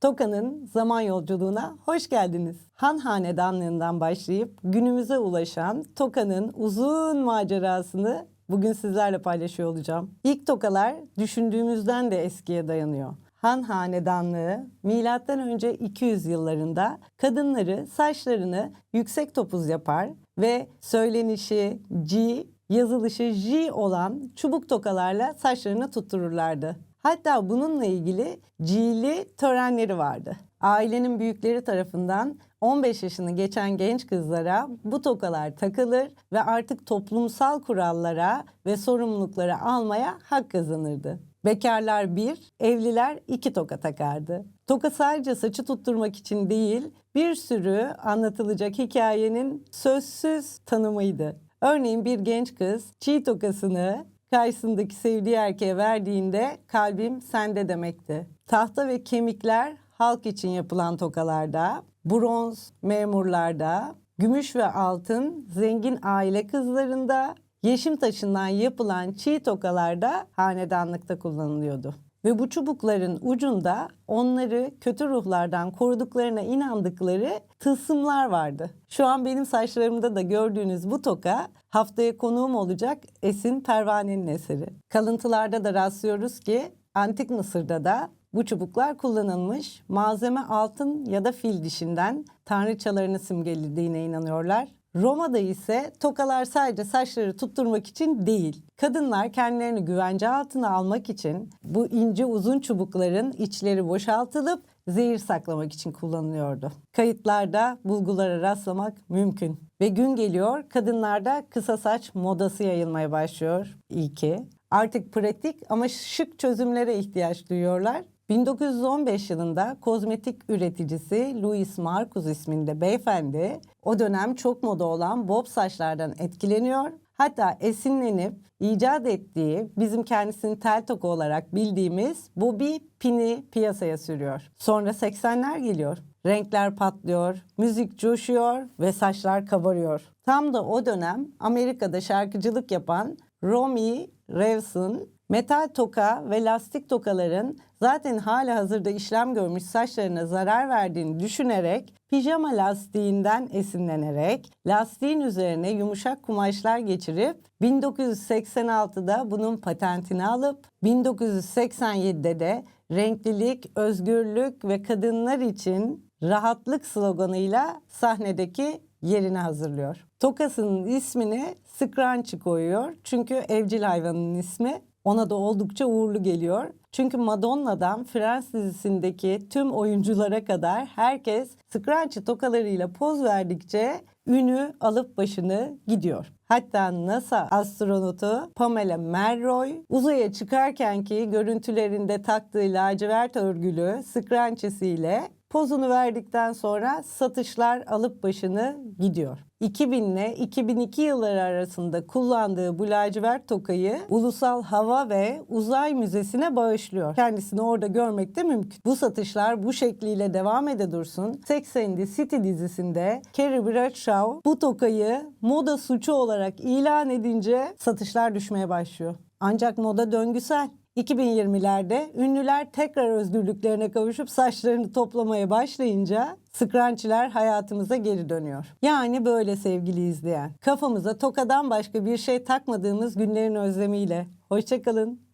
Toka'nın zaman yolculuğuna hoş geldiniz. Han Hanedanlığından başlayıp günümüze ulaşan Toka'nın uzun macerasını bugün sizlerle paylaşıyor olacağım. İlk Tokalar düşündüğümüzden de eskiye dayanıyor. Han Hanedanlığı milattan önce 200 yıllarında kadınları saçlarını yüksek topuz yapar ve söylenişi G, yazılışı J olan çubuk tokalarla saçlarını tuttururlardı. Hatta bununla ilgili G'li törenleri vardı. Ailenin büyükleri tarafından 15 yaşını geçen genç kızlara bu tokalar takılır ve artık toplumsal kurallara ve sorumlulukları almaya hak kazanırdı. Bekarlar bir, evliler iki toka takardı. Toka sadece saçı tutturmak için değil, bir sürü anlatılacak hikayenin sözsüz tanımıydı. Örneğin bir genç kız çiğ tokasını karşısındaki sevdiği erkeğe verdiğinde kalbim sende demekti. Tahta ve kemikler halk için yapılan tokalarda, bronz memurlarda, gümüş ve altın zengin aile kızlarında, yeşim taşından yapılan çiğ tokalarda hanedanlıkta kullanılıyordu. Ve bu çubukların ucunda onları kötü ruhlardan koruduklarına inandıkları tılsımlar vardı. Şu an benim saçlarımda da gördüğünüz bu toka haftaya konuğum olacak Esin Pervane'nin eseri. Kalıntılarda da rastlıyoruz ki Antik Mısır'da da bu çubuklar kullanılmış. Malzeme altın ya da fil dişinden tanrıçalarını simgelediğine inanıyorlar. Roma'da ise tokalar sadece saçları tutturmak için değil. Kadınlar kendilerini güvence altına almak için bu ince uzun çubukların içleri boşaltılıp zehir saklamak için kullanılıyordu. Kayıtlarda bulgulara rastlamak mümkün. Ve gün geliyor kadınlarda kısa saç modası yayılmaya başlıyor. İyi ki. Artık pratik ama şık çözümlere ihtiyaç duyuyorlar. 1915 yılında kozmetik üreticisi Louis Marcus isminde beyefendi o dönem çok moda olan bob saçlardan etkileniyor. Hatta esinlenip icat ettiği bizim kendisini tel toku olarak bildiğimiz Bobby Pin'i piyasaya sürüyor. Sonra 80'ler geliyor. Renkler patlıyor, müzik coşuyor ve saçlar kabarıyor. Tam da o dönem Amerika'da şarkıcılık yapan Romy Revson metal toka ve lastik tokaların zaten hala hazırda işlem görmüş saçlarına zarar verdiğini düşünerek pijama lastiğinden esinlenerek lastiğin üzerine yumuşak kumaşlar geçirip 1986'da bunun patentini alıp 1987'de de renklilik, özgürlük ve kadınlar için rahatlık sloganıyla sahnedeki yerini hazırlıyor. Tokasının ismini Scrunchie koyuyor çünkü evcil hayvanın ismi ona da oldukça uğurlu geliyor. Çünkü Madonna'dan Friends dizisindeki tüm oyunculara kadar herkes Scrunchie tokalarıyla poz verdikçe ünü alıp başını gidiyor. Hatta NASA astronotu Pamela Melroy uzaya çıkarkenki görüntülerinde taktığı lacivert örgülü scrunchiesiyle pozunu verdikten sonra satışlar alıp başını gidiyor. 2000 ile 2002 yılları arasında kullandığı bu lacivert tokayı Ulusal Hava ve Uzay Müzesi'ne bağışlıyor. Kendisini orada görmek de mümkün. Bu satışlar bu şekliyle devam ede dursun. Sex and the City dizisinde Carrie Bradshaw bu tokayı moda suçu olarak ilan edince satışlar düşmeye başlıyor. Ancak moda döngüsel. 2020'lerde ünlüler tekrar özgürlüklerine kavuşup saçlarını toplamaya başlayınca scrunchie'ler hayatımıza geri dönüyor. Yani böyle sevgili izleyen. Kafamıza tokadan başka bir şey takmadığımız günlerin özlemiyle. Hoşçakalın.